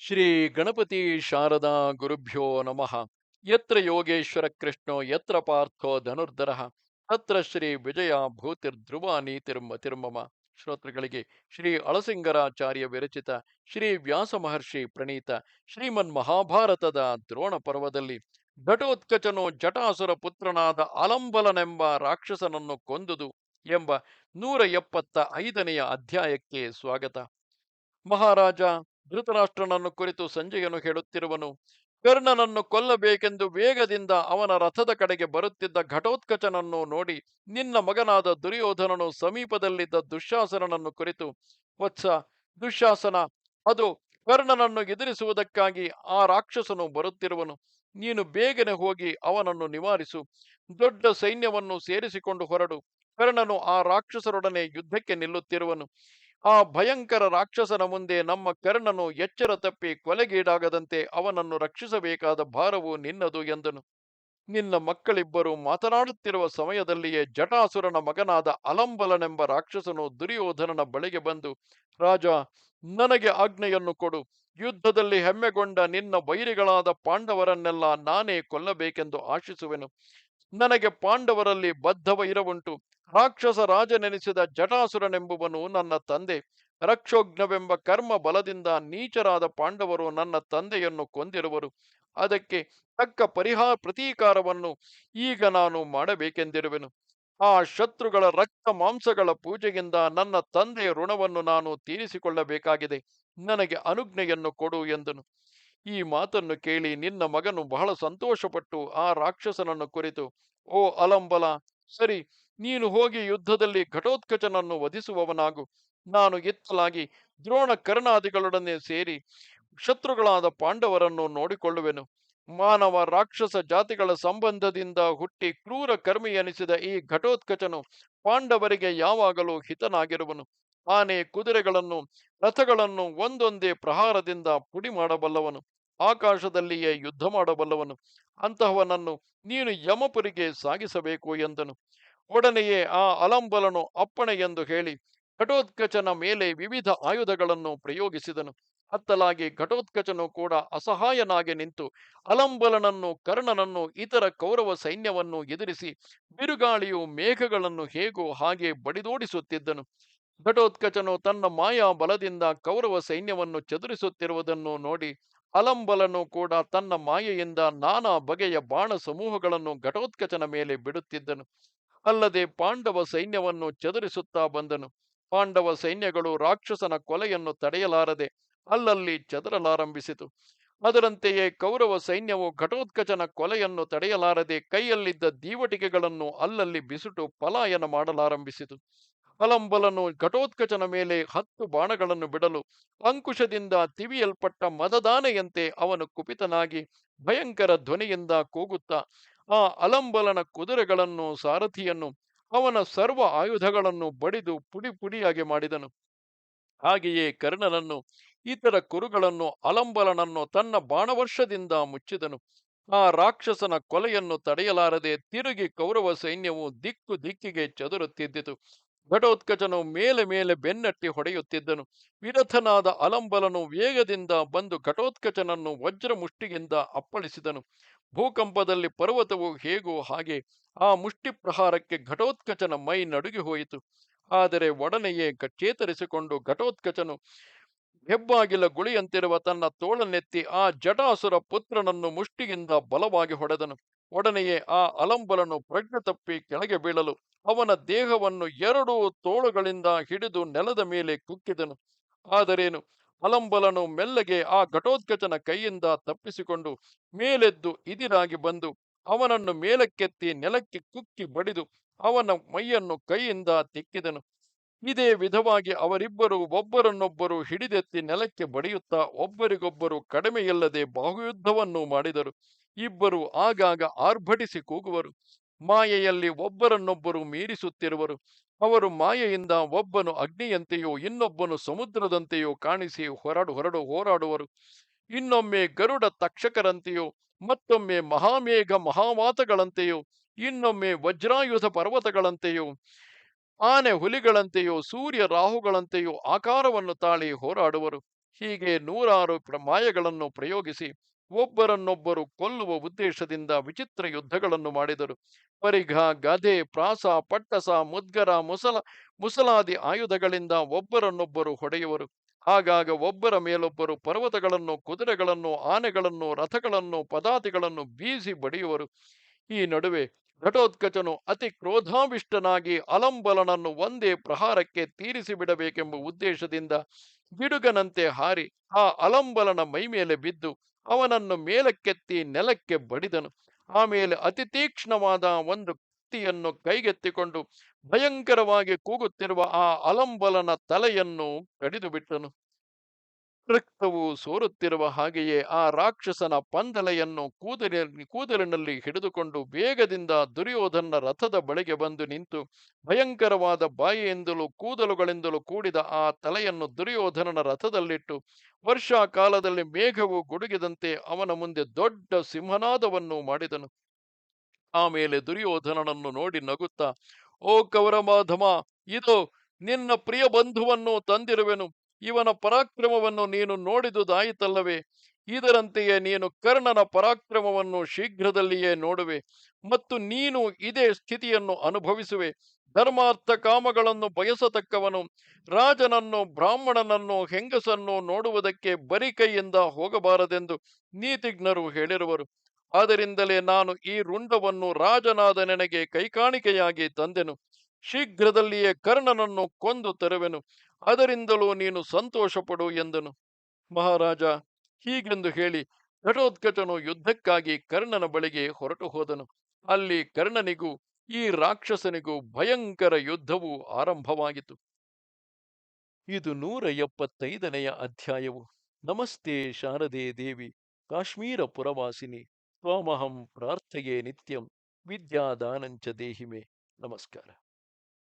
ಶ್ರೀ ಗಣಪತಿ ಶಾರದಾ ಗುರುಭ್ಯೋ ನಮಃ. ಯತ್ರ ಯೋಗೇಶ್ವರ ಕೃಷ್ಣೋ, ಯತ್ರ ಪಾರ್ಥೋ ಧನುರ್ಧರ, ತತ್ರ ಶ್ರೀ ವಿಜಯ ಭೂತಿರ್ಧ್ರುವ ನೀತಿರ್ಮತಿರ್ಮಮ ಶ್ರೋತೃಗಳಿಗೆ ಶ್ರೀ ಅಳಸಿಂಗರಾಚಾರ್ಯ ವಿರಚಿತ ಶ್ರೀ ವ್ಯಾಸ ಮಹರ್ಷಿ ಪ್ರಣೀತ ಶ್ರೀಮನ್ ಮಹಾಭಾರತದ ದ್ರೋಣ ಪರ್ವದಲ್ಲಿ ಘಟೋತ್ಕಚನು ಜಟಾಸುರ ಪುತ್ರನಾದ ಅಲಂಬಲನೆಂಬ ರಾಕ್ಷಸನನ್ನು ಕೊಂದುದು ಎಂಬ ನೂರ ಎಪ್ಪತ್ತ ಐದನೆಯ ಅಧ್ಯಾಯಕ್ಕೆ ಸ್ವಾಗತ. ಮಹಾರಾಜ ಧೃತರಾಷ್ಟ್ರನನ್ನು ಕುರಿತು ಸಂಜಯನು ಹೇಳುತ್ತಿರುವನು, ಕರ್ಣನನ್ನು ಕೊಲ್ಲಬೇಕೆಂದು ವೇಗದಿಂದ ಅವನ ರಥದ ಕಡೆಗೆ ಬರುತ್ತಿದ್ದ ಘಟೋತ್ಕಚನನ್ನು ನೋಡಿ ನಿನ್ನ ಮಗನಾದ ದುರ್ಯೋಧನನು ಸಮೀಪದಲ್ಲಿದ್ದ ದುಶ್ಯಾಸನನನ್ನು ಕುರಿತು, ವತ್ಸ ದುಶ್ಯಾಸನ ಅದು ಕರ್ಣನನ್ನು ಎದುರಿಸುವುದಕ್ಕಾಗಿ ಆ ರಾಕ್ಷಸನು ಬರುತ್ತಿರುವನು. ನೀನು ಬೇಗನೆ ಹೋಗಿ ಅವನನ್ನು ನಿವಾರಿಸು. ದೊಡ್ಡ ಸೈನ್ಯವನ್ನು ಸೇರಿಸಿಕೊಂಡು ಹೊರಡು. ಕರ್ಣನು ಆ ರಾಕ್ಷಸರೊಡನೆ ಯುದ್ಧಕ್ಕೆ ನಿಲ್ಲುತ್ತಿರುವನು. ಆ ಭಯಂಕರ ರಾಕ್ಷಸನ ಮುಂದೆ ನಮ್ಮ ಕರ್ಣನು ಎಚ್ಚರ ತಪ್ಪಿ ಕೊಲೆಗೀಡಾಗದಂತೆ ಅವನನ್ನು ರಕ್ಷಿಸಬೇಕಾದ ಭಾರವು ನಿನ್ನದು ಎಂದನು. ನಿನ್ನ ಮಕ್ಕಳಿಬ್ಬರು ಮಾತನಾಡುತ್ತಿರುವ ಸಮಯದಲ್ಲಿಯೇ ಜಟಾಸುರನ ಮಗನಾದ ಅಲಂಬಲನೆಂಬ ರಾಕ್ಷಸನು ದುರ್ಯೋಧನನ ಬಳಿಗೆ ಬಂದು, ರಾಜ, ನನಗೆ ಆಜ್ಞೆಯನ್ನು ಕೊಡು. ಯುದ್ಧದಲ್ಲಿ ಹೆಮ್ಮೆಗೊಂಡ ನಿನ್ನ ವೈರಿಗಳಾದ ಪಾಂಡವರನ್ನೆಲ್ಲ ನಾನೇ ಕೊಲ್ಲಬೇಕೆಂದು ಆಶಿಸುವೆನು. ನನಗೆ ಪಾಂಡವರಲ್ಲಿ ಬದ್ಧ ವೈರವುಂಟು ರಾಕ್ಷಸ ರಾಜನೆನಿಸಿದ ಜಟಾಸುರನೆಂಬುವನು ನನ್ನ ತಂದೆ. ರಕ್ಷೋಜ್ಞವೆಂಬ ಕರ್ಮ ಬಲದಿಂದ ನೀಚರಾದ ಪಾಂಡವರು ನನ್ನ ತಂದೆಯನ್ನು ಕೊಂದಿರುವರು. ಅದಕ್ಕೆ ತಕ್ಕ ಪರಿಹಾರ ಪ್ರತೀಕಾರವನ್ನು ಈಗ ನಾನು ಮಾಡಬೇಕೆಂದಿರುವೆನು. ಆ ಶತ್ರುಗಳ ರಕ್ತ ಮಾಂಸಗಳ ಪೂಜೆಯಿಂದ ನನ್ನ ತಂದೆಯ ಋಣವನ್ನು ನಾನು ತೀರಿಸಿಕೊಳ್ಳಬೇಕಾಗಿದೆ. ನನಗೆ ಅನುಜ್ಞೆಯನ್ನು ಕೊಡು ಎಂದನು. ಈ ಮಾತನ್ನು ಕೇಳಿ ನಿನ್ನ ಮಗನು ಬಹಳ ಸಂತೋಷಪಟ್ಟು ಆ ರಾಕ್ಷಸನನ್ನು ಕುರಿತು, ಓ ಅಲಂಬಲ, ಸರಿ ನೀನು ಹೋಗಿ ಯುದ್ಧದಲ್ಲಿ ಘಟೋತ್ಕಚನನ್ನು ವಧಿಸುವವನಾಗು. ನಾನು ಎತ್ತಲಾಗಿ ದ್ರೋಣ ಕರ್ಣಾದಿಗಳೊಡನೆ ಸೇರಿ ಶತ್ರುಗಳಾದ ಪಾಂಡವರನ್ನು ನೋಡಿಕೊಳ್ಳುವೆನು. ಮಾನವ ರಾಕ್ಷಸ ಜಾತಿಗಳ ಸಂಬಂಧದಿಂದ ಹುಟ್ಟಿ ಕ್ರೂರ ಕರ್ಮಿ ಎನಿಸಿದ ಈ ಘಟೋತ್ಕಚನು ಪಾಂಡವರಿಗೆ ಯಾವಾಗಲೂ ಹಿತನಾಗಿರುವನು. ಆನೆ ಕುದುರೆಗಳನ್ನು, ರಥಗಳನ್ನು ಒಂದೊಂದೇ ಪ್ರಹಾರದಿಂದ ಪುಡಿ ಮಾಡಬಲ್ಲವನು ಆಕಾಶದಲ್ಲಿಯೇ ಯುದ್ಧ ಮಾಡಬಲ್ಲವನು. ಅಂತಹವನನ್ನು ನೀನು ಯಮಪುರಿಗೆ ಸಾಗಿಸಬೇಕು ಎಂದನು. ಒಡನೆಯೇ ಆ ಅಲಂಬಲನು ಅಪ್ಪಣೆ ಎಂದು ಹೇಳಿ ಘಟೋತ್ಕಚನ ಮೇಲೆ ವಿವಿಧ ಆಯುಧಗಳನ್ನು ಪ್ರಯೋಗಿಸಿದನು. ಹತ್ತಲಾಗಿ ಘಟೋತ್ಕಚನು ಕೂಡ ಅಸಹಾಯನಾಗಿ ನಿಂತು ಅಲಂಬಲನನ್ನು, ಕರ್ಣನನ್ನು, ಇತರ ಕೌರವ ಸೈನ್ಯವನ್ನು ಎದುರಿಸಿ ಬಿರುಗಾಳಿಯು ಮೇಘಗಳನ್ನು ಹೇಗೋ ಹಾಗೆ ಬಡಿದೋಡಿಸುತ್ತಿದ್ದನು. ಘಟೋತ್ಕಚನು ತನ್ನ ಮಾಯಾ ಬಲದಿಂದ ಕೌರವ ಸೈನ್ಯವನ್ನು ಚದುರಿಸುತ್ತಿರುವುದನ್ನು ನೋಡಿ ಅಲಂಬಲನು ಕೂಡ ತನ್ನ ಮಾಯೆಯಿಂದ ನಾನಾ ಬಗೆಯ ಬಾಣ ಸಮೂಹಗಳನ್ನು ಘಟೋತ್ಕಚನ ಮೇಲೆ ಬಿಡುತ್ತಿದ್ದನು. ಅಲ್ಲದೆ ಪಾಂಡವ ಸೈನ್ಯವನ್ನು ಚದುರಿಸುತ್ತಾ ಬಂದನು. ಪಾಂಡವ ಸೈನ್ಯಗಳು ರಾಕ್ಷಸನ ಕೊಲೆಯನ್ನು ತಡೆಯಲಾರದೆ ಅಲ್ಲಲ್ಲಿ ಚದರಲಾರಂಭಿಸಿತು. ಅದರಂತೆಯೇ ಕೌರವ ಸೈನ್ಯವು ಘಟೋತ್ಕಚನ ಕೊಲೆಯನ್ನು ತಡೆಯಲಾರದೆ ಕೈಯಲ್ಲಿದ್ದ ದೀವಟಿಕೆಗಳನ್ನು ಅಲ್ಲಲ್ಲಿ ಬಿಸುಟು ಪಲಾಯನ ಮಾಡಲಾರಂಭಿಸಿತು. ಅಲಂಬಲನು ಘಟೋತ್ಕಚನ ಮೇಲೆ ಹತ್ತು ಬಾಣಗಳನ್ನು ಬಿಡಲು ಅಂಕುಶದಿಂದ ತಿವಿಯಲ್ಪಟ್ಟ ಮದದಾನೆಯಂತೆ ಅವನು ಕುಪಿತನಾಗಿ ಭಯಂಕರ ಧ್ವನಿಯಿಂದ ಕೂಗುತ್ತಾ, ಆ ಅಲಂಬಲನ ಕುದುರೆಗಳನ್ನು, ಸಾರಥಿಯನ್ನು, ಅವನ ಸರ್ವ ಆಯುಧಗಳನ್ನು ಬಡಿದು ಪುಡಿ ಪುಡಿಯಾಗಿ ಮಾಡಿದನು. ಹಾಗೆಯೇ ಕರ್ಣನನ್ನು, ಇತರ ಕುರುಗಳನ್ನು ಅಲಂಬಲನನ್ನು ತನ್ನ ಬಾಣವರ್ಷದಿಂದ ಮುಚ್ಚಿದನು. ಆ ರಾಕ್ಷಸನ ಕೊಲೆಯನ್ನು ತಡೆಯಲಾರದೆ ತಿರುಗಿ ಕೌರವ ಸೈನ್ಯವು ದಿಕ್ಕು ದಿಕ್ಕಿಗೆ ಚದುರುತ್ತಿದ್ದಿತು. ಘಟೋತ್ಕಚನು ಮೇಲೆ ಮೇಲೆ ಬೆನ್ನಟ್ಟಿ ಹೊಡೆಯುತ್ತಿದ್ದನು. ವಿರಥನಾದ ಅಲಂಬಲನು ವೇಗದಿಂದ ಬಂದು ಘಟೋತ್ಕಚನನ್ನು ವಜ್ರ ಮುಷ್ಟಿಯಿಂದ ಅಪ್ಪಳಿಸಿದನು. ಭೂಕಂಪದಲ್ಲಿ ಪರ್ವತವು ಹೇಗೋ ಹಾಗೆ ಆ ಮುಷ್ಟಿ ಪ್ರಹಾರಕ್ಕೆ ಘಟೋತ್ಕಚನ ಮೈ ನಡುಗಿ ಹೋಯಿತು. ಆದರೆ ಒಡನೆಯೇ ಚೇತರಿಸಿಕೊಂಡು ಘಟೋತ್ಕಚನು ಹೆಬ್ಬಾಗಿಲ ಗುಳಿಯಂತಿರುವ ತನ್ನ ತೋಳನೆತ್ತಿ ಆ ಜಟಾಸುರ ಪುತ್ರನನ್ನು ಮುಷ್ಟಿಯಿಂದ ಬಲವಾಗಿ ಹೊಡೆದನು. ಒಡನೆಯೇ ಆ ಅಲಂಬಲನು ಪ್ರಜ್ಞೆ ತಪ್ಪಿ ಕೆಳಗೆ ಬೀಳಲು ಅವನ ದೇಹವನ್ನು ಎರಡೂ ತೋಳುಗಳಿಂದ ಹಿಡಿದು ನೆಲದ ಮೇಲೆ ಕುಕ್ಕಿದನು. ಆದರೇನು? ಅಲಂಬಲನು ಮೆಲ್ಲಗೆ ಆ ಘಟೋತ್ಕಚನ ಕೈಯಿಂದ ತಪ್ಪಿಸಿಕೊಂಡು ಮೇಲೆದ್ದು ಇದಿರಾಗಿ ಬಂದು ಅವನನ್ನು ಮೇಲಕ್ಕೆತ್ತಿ ನೆಲಕ್ಕೆ ಕುಕ್ಕಿ ಬಡಿದು ಅವನ ಮೈಯನ್ನು ಕೈಯಿಂದ ತಿಕ್ಕಿದನು. ಇದೇ ವಿಧವಾಗಿ ಅವರಿಬ್ಬರು ಒಬ್ಬರನ್ನೊಬ್ಬರು ಹಿಡಿದೆತ್ತಿ ನೆಲಕ್ಕೆ ಬಡಿಯುತ್ತಾ ಒಬ್ಬರಿಗೊಬ್ಬರು ಕಡಿಮೆಯಿಲ್ಲದೆ ಬಾಹುಯುದ್ಧವನ್ನು ಮಾಡಿದರು. ಇಬ್ಬರು ಆಗಾಗ ಆರ್ಭಟಿಸಿ ಕೂಗುವರು. ಮಾಯೆಯಲ್ಲಿ ಒಬ್ಬರನ್ನೊಬ್ಬರು ಮೀರಿಸುತ್ತಿರುವರು. ಅವರು ಮಾಯೆಯಿಂದ ಒಬ್ಬನು ಅಗ್ನಿಯಂತೆಯೋ ಇನ್ನೊಬ್ಬನು ಸಮುದ್ರದಂತೆಯೋ ಕಾಣಿಸಿ ಹೊರಡು ಹೊರಡು ಹೋರಾಡುವರು. ಇನ್ನೊಮ್ಮೆ ಗರುಡ ತಕ್ಷಕರಂತೆಯೋ, ಮತ್ತೊಮ್ಮೆ ಮಹಾಮೇಘ ಮಹಾವಾತಗಳಂತೆಯೋ ಇನ್ನೊಮ್ಮೆ ವಜ್ರಾಯುಧ ಪರ್ವತಗಳಂತೆಯೋ ಆನೆ ಹುಲಿಗಳಂತೆಯೋ, ಸೂರ್ಯ ರಾಹುಗಳಂತೆಯೋ ಆಕಾರವನ್ನು ತಾಳಿ ಹೋರಾಡುವರು. ಹೀಗೆ ನೂರಾರು ಮಾಯಗಳನ್ನು ಪ್ರಯೋಗಿಸಿ ಒಬ್ಬರನ್ನೊಬ್ಬರು ಕೊಲ್ಲುವ ಉದ್ದೇಶದಿಂದ ವಿಚಿತ್ರ ಯುದ್ಧಗಳನ್ನು ಮಾಡಿದರು. ಪರಿಘ, ಗಧೆ, ಪ್ರಾಸ, ಪಟ್ಟಸ, ಮುದ್ಗರ, ಮುಸಲ, ಮುಸಲಾದಿ ಆಯುಧಗಳಿಂದ ಒಬ್ಬರನ್ನೊಬ್ಬರು ಹೊಡೆಯುವರು. ಆಗಾಗ ಒಬ್ಬರ ಮೇಲೊಬ್ಬರು ಪರ್ವತಗಳನ್ನು, ಕುದುರೆಗಳನ್ನು, ಆನೆಗಳನ್ನು, ರಥಗಳನ್ನು, ಪದಾತಿಗಳನ್ನು ಬೀಸಿ ಬಡಿಯುವರು. ಈ ನಡುವೆ ಘಟೋತ್ಕಚನು ಅತಿ ಕ್ರೋಧಾವಿಷ್ಟನಾಗಿ ಅಲಂಬಲನನ್ನು ಒಂದೇ ಪ್ರಹಾರಕ್ಕೆ ತೀರಿಸಿ ಬಿಡಬೇಕೆಂಬ ಉದ್ದೇಶದಿಂದ ಗಿಡುಗನಂತೆ ಹಾರಿ ಆ ಅಲಂಬಲನ ಮೈಮೇಲೆ ಬಿದ್ದು ಅವನನ್ನು ಮೇಲಕ್ಕೆತ್ತಿ ನೆಲಕ್ಕೆ ಬಡಿದನು. ಆಮೇಲೆ ಅತಿ ತೀಕ್ಷ್ಣವಾದ ಒಂದು ಕತ್ತಿಯನ್ನು ಕೈಗೆತ್ತಿಕೊಂಡು ಭಯಂಕರವಾಗಿ ಕೂಗುತ್ತಿರುವ ಆ ಅಲಂಬಲನ ತಲೆಯನ್ನು ಕಡಿದು ಬಿಟ್ಟನು ರಕ್ತವು ಸೋರುತ್ತಿರುವ ಹಾಗೆಯೇ ಆ ರಾಕ್ಷಸನ ಪಂದಲೆಯನ್ನು ಕೂದಲಿನ ಕೂದಲಿನಲ್ಲಿ ಹಿಡಿದುಕೊಂಡು ವೇಗದಿಂದ ದುರ್ಯೋಧನ ರಥದ ಬಳಿಗೆ ಬಂದು ನಿಂತು ಭಯಂಕರವಾದ ಬಾಯಿಯಿಂದಲೂ ಕೂದಲುಗಳಿಂದಲೂ ಕೂಡಿದ ಆ ತಲೆಯನ್ನು ದುರ್ಯೋಧನನ ರಥದಲ್ಲಿಟ್ಟು ವರ್ಷಾ ಕಾಲದಲ್ಲಿ ಮೇಘವು ಗುಡುಗಿದಂತೆ ಅವನ ಮುಂದೆ ದೊಡ್ಡ ಸಿಂಹನಾದವನ್ನು ಮಾಡಿದನು. ಆಮೇಲೆ ದುರ್ಯೋಧನನನ್ನು ನೋಡಿ ನಗುತ್ತಾ, ಓ ಕೌರಮಾಧಮ ಇದು ನಿನ್ನ ಪ್ರಿಯ ಬಂಧುವನ್ನು ತಂದಿರುವೆನು. ಇವನ ಪರಾಕ್ರಮವನ್ನು ನೀನು ನೋಡಿದುದಾಯಿತಲ್ಲವೇ? ಇದರಂತೆಯೇ ನೀನು ಕರ್ಣನ ಪರಾಕ್ರಮವನ್ನು ಶೀಘ್ರದಲ್ಲಿಯೇ ನೋಡುವೆ ಮತ್ತು ನೀನು ಇದೇ ಸ್ಥಿತಿಯನ್ನು ಅನುಭವಿಸುವೆ. ಧರ್ಮಾರ್ಥ ಕಾಮಗಳನ್ನು ಬಯಸತಕ್ಕವನು ರಾಜನನ್ನು ಬ್ರಾಹ್ಮಣನನ್ನು ಹೆಂಗಸನ್ನು ನೋಡುವುದಕ್ಕೆ ಬರಿ ಕೈಯಿಂದ ಹೋಗಬಾರದೆಂದು ನೀತಿಜ್ಞರು ಹೇಳಿರುವರು. ಆದ್ದರಿಂದಲೇ ನಾನು ಈ ರುಂಡವನ್ನು ರಾಜನಾದ ನನಗೆ ಕೈಕಾಣಿಕೆಯಾಗಿ ತಂದೆನು. ಶೀಘ್ರದಲ್ಲಿಯೇ ಕರ್ಣನನ್ನು ಕೊಂದು ತರುವೆನು. ಅದರಿಂದಲೂ ನೀನು ಸಂತೋಷಪಡು ಎಂದನು. ಮಹಾರಾಜ ಹೀಗೆಂದು ಹೇಳಿ ಘಟೋತ್ಕಚನು ಯುದ್ಧಕ್ಕಾಗಿ ಕರ್ಣನ ಬಳಿಗೆ ಹೊರಟು ಹೋದನು. ಅಲ್ಲಿ ಕರ್ಣನಿಗೂ ಈ ರಾಕ್ಷಸನಿಗೂ ಭಯಂಕರ ಯುದ್ಧವು ಆರಂಭವಾಗಿತು ಇದು ನೂರ ಎಪ್ಪತ್ತೈದನೆಯ ಅಧ್ಯಾಯವು. ನಮಸ್ತೆ ಶಾರದೆ ದೇವಿ, ಕಾಶ್ಮೀರ ಪುರವಾಸಿನಿ, ತ್ವಾಮಹಂ ಪ್ರಾರ್ಥೆಯೇ ನಿತ್ಯಂ, ವಿದ್ಯಾದಾನಂಚ ದೇಹಿಮೆ. ನಮಸ್ಕಾರ.